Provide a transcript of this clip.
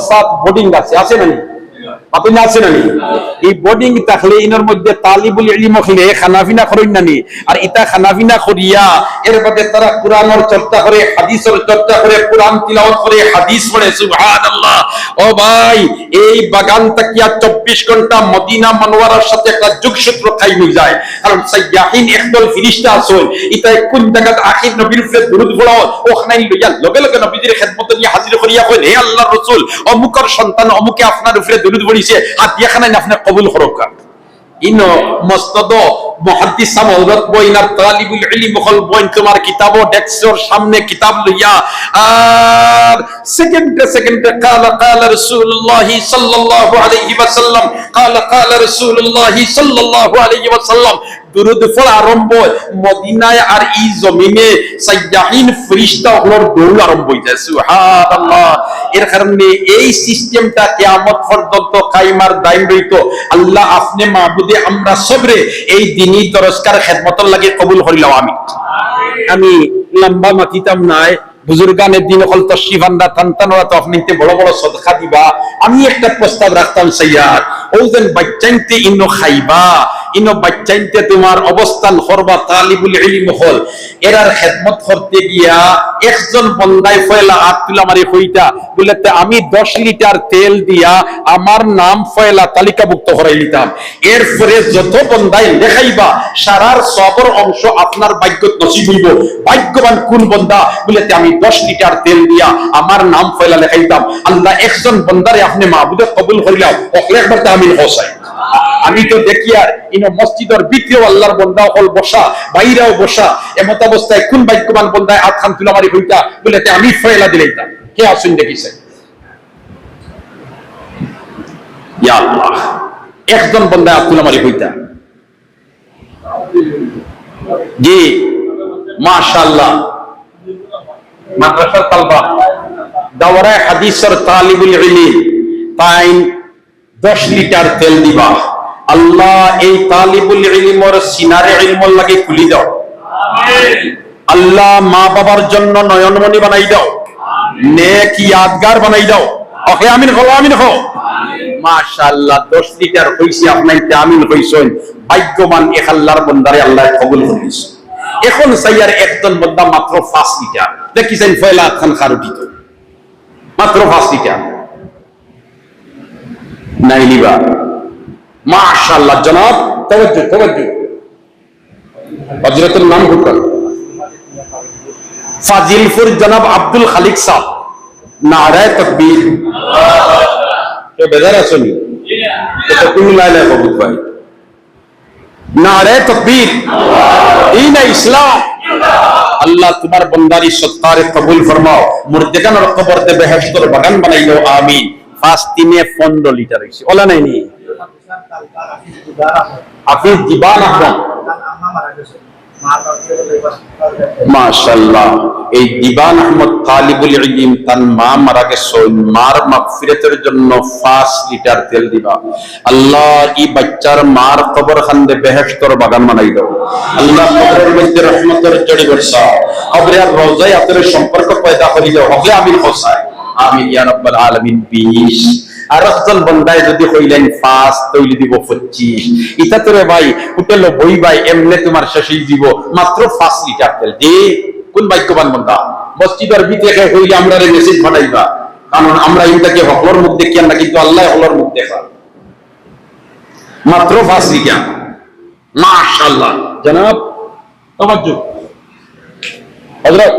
সাত বোর্ডিং আছে আছে না নি? আপনি আছে না? এই বোর্ডিং থাকলে ইনার মধ্যে তালিবুল ইলম হলে খানাফিনা করেন না আর ইতা খানাফিনা করিয়া, এর মধ্যে তারা কোরআনের চর্চা করে, হাদিসের চর্চা করে, কোরআন তিলাওয়াত করে, হাদিস পড়ে, সুবহানাল্লাহ। ও ভাই, এই বাগান তাকিয়া 24 ঘণ্টা মদিনা মনোয়ারার সাথে একটা যোগসূত্র খাই যায়। কারণ সাইয়াহিন একদল ইতা কোন লগে লগে সন্তান অমুকে আপনার উপরে দুরূদ পড়িছে হাত দিয়া খানাই আপনি কবুল করুক ইনো মস্তদ মুহাদ্দিস হযরত বইনার তালিবুল ইলম হল বইন তোমার কিতাব, ডেক্সর সামনে কিতাব লইয়া, আর সেকেন্ডে সেকেন্ডে কালা কালা রাসূলুল্লাহ সাল্লাল্লাহু আলাইহি ওয়াসাল্লাম, কালা কালা রাসূলুল্লাহ সাল্লাল্লাহু আলাইহি ওয়াসাল্লাম এই আল্লাহ আপনি মাহবুদে, আমরা সবরে এই দিনই তরস্কার খেদমতর লাগে কবুল করিলাম আমি আমি লম্বা মাতিতাম নাই। বুজুর্গানের দিন হল তো শিবান্ডা তান্তানরা তো আপনি বড় বড় দিবা। আমি একটা প্রস্তাব রাখতাম, সাইয়াদ। ও যেন বাচ্চাইতে ইনো খাইবা। ইনো বাচ্চাইতে তোমার অবস্থান করবা তালিবুল হল। এরার খেদমত করতে গিয়া একজন বন্দাই ফয়লা মারি হইতা বলে আমি দশ লিটার তেল দিয়া আমার নাম ফয়লা তালিকাভুক্ত করাই নিতাম। এরপরে যত বন্দাই লেখাইবা সারার সবর অংশ আপনার ভাগ্যত নসিব হইব। ভাগ্যবান কোন বন্দা? বলেতে আমি দশ লিটার তেল দিয়া আমার নাম ফয়লা লেখাইতাম আল্লাহ একজন বন্দারে আপনি মাহবুদে কবুল করিলাম। একবার আমি হোসাই আমি তো দেখি আর, ইনো মসজিদের ভিতরেও আল্লাহর বন্দা হল বসা বাইরেও বসা। এমত অবস্থায় কোন ভাগ্যবান বন্দায় আট খান তুলামারি হইতা বলে আমি ফয়লা দিলাইতাম কে আসুন দেখিছে? একজন বন্দায় আট তুলামারি হইতা জি, মাশাআল্লাহ। মাদ্রাসার তালবা। দাওরায় হাদিসের তালিবুল ইলম। তাইন 10 লিটার তেল দিবা। আল্লাহ এই তালিবুল ইলমর সিনারে ইলমর লাগে খুলি দাও। আল্লাহ মা বাবার জন্য নয়নমণি বানাই দাও। নেক ইয়াদগার বানাই দাও। ওকে আমিন হো আমিন হো মাশাআল্লাহ 10 লিটার হইছে আপনাইতে আমিন হইছেন। ভাগ্যবান এক আল্লাহর বন্দারে আল্লাহ কবুল করিস এখন সাইয়ার একজন বন্দা মাত্র 5 লিটার। দেখিছেন ফয়লা খান খারুটি মাত্র 5 লিটার। নাই নিবা মাশাআল্লাহ, জনাব তাওয়াজ্জু তাওয়াজ্জু হযরতের নাম হুকম ফাজিলপুর জনাব আব্দুল খালিক সাহেব নারায় তকবীর। কে বেজার আছেন? তো তুমি লাইলা কবুত ভাই নারায় তকবীর। দিন ইসলাম। আল্লাহ তোমার বন্দারি সত্তারে কবুল ফরমাও। মুর্দেগানোর কবর দে বেহেশতর বাগান বানাই দাও আমিন। ফার্স্ট তিনে পনেরো লিটার হয়েছে ওলা নাই নি? হাফিজ জীবান আহমদ। মাশাআল্লাহ, এই দিবান আহমদ তালিবুল তার মা মারা গেছে। মার মাগফিরাতের জন্য 5 লিটার তেল দিবা। আল্লাহ, এই বাচ্চার মার বেহেশতর বাগান বানাই দাও। আল্লাহ কবরের মধ্যে রহমতের জড়ি বর্ষা কবরে আর রওজায় সম্পর্ক পয়দা করি দাও আমিন হোসায় আমিন ইয়া আলামিন 20 আর একজন বন্দায় যদি কইলেন, পাঁচ তৈলি দিব পঁচিশ। ইটা তোরে ভাই, হোটেল বই ভাই, এমনে তোমার শেষেই দিব। মাত্র পাঁচ লিটার তেল। যে কোন ভাগ্যবান বন্দা? মসজিদের ভিতরে হইলে আমরা মেসেজ পাঠাইবা কারণ আমরা ইটাকে হকলর মুখ দেখিয়া না কিন্তু আল্লাহ হকলর মুখ দেখা। মাত্র পাঁচ লিটার। মাশাআল্লাহ। জনাব তাওয়াজ্জু হযরত